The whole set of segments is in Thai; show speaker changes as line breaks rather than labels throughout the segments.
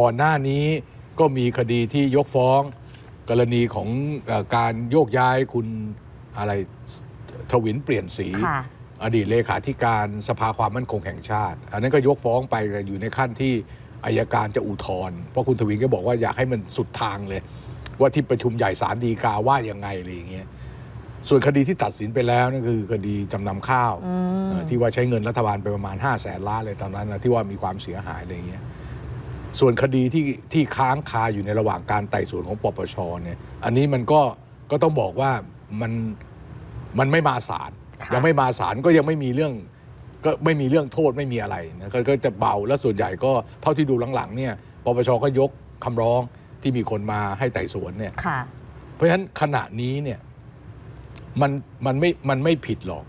ก่อนหน้านี้ก็มีคดีที่ยกฟ้องกรณีของเออการโยกย้ายคุณอะไรทวินเปลี่ยนสี
ค่ะ
อดีตเลขาธิการสภาความมั่นคงแห่งชาติ อันนั้นก็ยกฟ้องไปอยู่ในขั้นที่อายการจะอุทธรณ์เพราะคุณทวินก็บอกว่าอยากให้มันสุดทางเลย ว่าที่ประชุมใหญ่ศาลฎีกาว่ายังไงอะไรอย่างเงี้ยส่วนคดีที่ตัดสินไปแล้วนั่นคือคดีจำนำข้าวเอ่อที่ว่าใช้เงินรัฐบาลไปประมาณ5้าแสนล้านเลยตอนนั้นนะที่ว่ามีความเสียหายอะไรอย่างเงี้ย ส่วนคดีที่ที่ค้างคาอยู่ในระหว่างการไต่สวนของปปชเนี่ยอันนี้มันก็ก็ต้องบอกว่ามันมันไม่มาศาล
ค่ะ
ยังไม่มาศาลก็ยังไม่มีเรื่องก็ไม่มีเรื่องโทษไม่มีอะไรนะก็ก็จะเบาแล้วส่วนใหญ่ก็เท่าที่ดูหลังๆเนี่ยปปชก็ยกคำร้องที่มีคนมาให้ไต่สวนเนี่ย
ค่ะ
เพราะฉะนั้นขณะนี้เนี่ยมันมันไม่มันไม่ผิดหรอก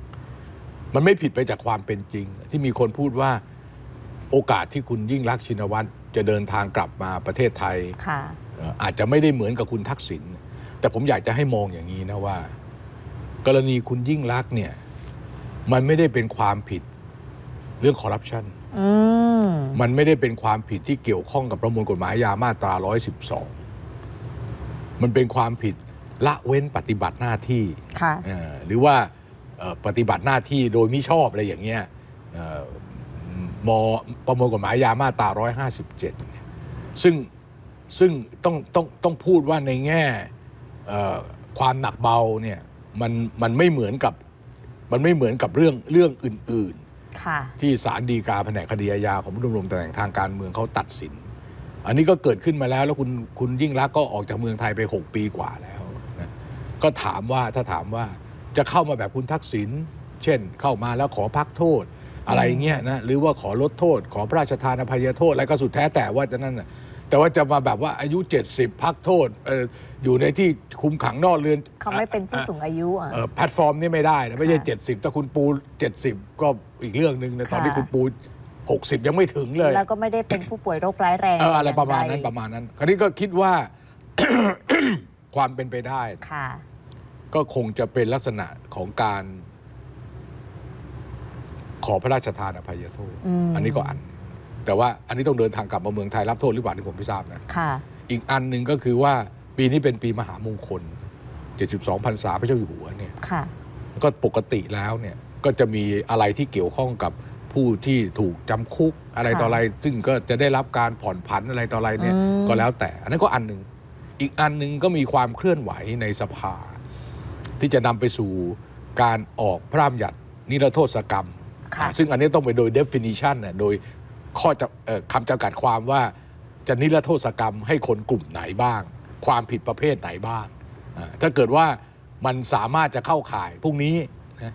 มันไม่ผิดไปจากความเป็นจริง ที่มีคนพูดว่าโอกาสที่คุณยิ่งรักษณ์ชินวัตร จะเดินทางกลับมาประเทศไทย
ค่ะ
เอ่ออาจจะไม่ได้เหมือนกับคุณทักษิณแต่ผมอยากจะให้มองอย่างนี้นะว่า กรณีคุณยิ่งรักษณ์เนี่ย มันไม่ได้เป็นความผิดเรื่องคอร์รัปชัน
อืม
มันไม่ได้เป็นความผิดที่เกี่ยวข้องกับประมวลกฎหมายอาญามาตรา 112 มันเป็นความผิดละเว้นปฏิบัติหน้าที่
ค่ะ
เอ่อหรือว่าเอ่อปฏิบัติหน้าที่โดยมิชอบอะไรอย่างเงี้ยเอ่อ มประมวลกฎหมายอาญามาตรา157 ซึ่งซึ่งต้องต้องต้องพูดว่าในแง่เอ่อความหนักเบาเนี่ยมันมันไม่เหมือนกับมันไม่เหมือนกับเรื่องเรื่องอื่นๆ
ค่ะ
ที่ศาลฎีกาแผนกคดีอาญาของผู้ดำรงตำแหน่งทางการเมืองเขาตัดสิน อันนี้ก็เกิดขึ้นมาแล้ว แล้วคุณคุณยิ่งรักษณ์ก็ออกจากเมืองไทยไป 6 ปีกว่าแล้วนะก็ถามว่าถ้าถามว่าจะเข้ามาแบบคุณทักษิณเช่นเข้ามาแล้วขอพักโทษ อะไรเงี้ยนะหรือว่าขอลดโทษ ขอพระราชทานอภัยโทษอะไรก็สุดแท้แต่ว่าจะนั่นนะแต่ว่าจะมาแบบว่าอายุ 70 พักโทษเอออยู่ในที่คุมขังนอกเรือน
เขาไม่เป็นผู้สูงอายุอะ
เอ่อแพลตฟอร์มนี่ไม่ได้นะไม่ใช่
ค่ะ
70 ถ้าคุณปู 70 ก็อีกเรื่องหนึ่งนะตอน
ค่ะ
ที่คุณปู 60 ยังไม่ถึงเลย
แล้วก็ไม่ได้เป็นผู้ป่วยโรคร้ายแรง
เอออะไรประมาณ
อย่ง
นั้น
ใด
ประมาณนั้น คราวนี้ก็คิดว่า ความเป็นไปได้
ค่ะ
ก็คงจะเป็นลักษณะของการ ขอพระราชทานอภัยโทษ
อืม
อันนี้ก็อัน แต่ว่าอันนี้ต้องเดินทางกลับมาเมืองไทยรับโทษหรือเปล่าที่ผมไม่ทราบนะ
ค่ะ
อีกอันหนึ่งก็คือว่าปีนี้เป็นปีมหามงคล 72พรรษาพระเจ้าอยู่หัวเนี่ย
ค่ะ
ก็ปกติแล้วเนี่ยก็จะมีอะไรที่เกี่ยวข้องกับผู้ที่ถูกจำคุกอะไร
ค่ะ
ต่ออะไร ซึ่งก็จะได้รับการผ่อนผันอะไรต่ออะไรเนี่ย
อืม
ก็แล้วแต่ อันนั้นก็อันหนึ่งอีกอันหนึ่งก็มีความเคลื่อนไหวในสภา ที่จะนำไปสู่การออกพระราชบัญญัตินิรโทษกรรม
ค่ะ
ซึ่งอันนี้ต้องไปโดย definition น่ะโดยข้อจะเอ่อคำจำกัดความว่าจะนิรโทษกรรมให้คนกลุ่มไหนบ้าง ความผิดประเภทไหนบ้างอ่าถ้าเกิดว่ามันสามารถจะเข้าข่ายพวกนี้นะ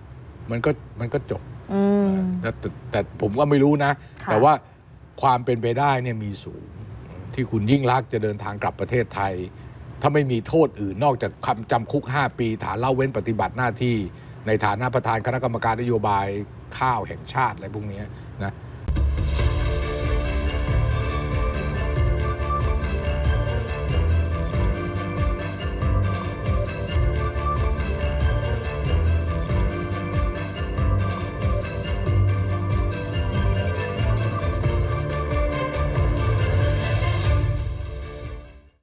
มันก็มันก็จบ
อืม
แต่แต่แต่ผมก็ไม่รู้นะ
ค่ะ
แต่ว่าความเป็นไปได้เนี่ยมีสูง ที่คุณยิ่งรักษณ์จะเดินทางกลับประเทศไทย ถ้าไม่มีโทษอื่นนอกจากคำจำคุก 5 ปี ฐานเล่าเว้นปฏิบัติหน้าที่ในฐานะประธานคณะกรรมการนโยบาย ข้าวแห่งชาติอะไรพวกนี้นะ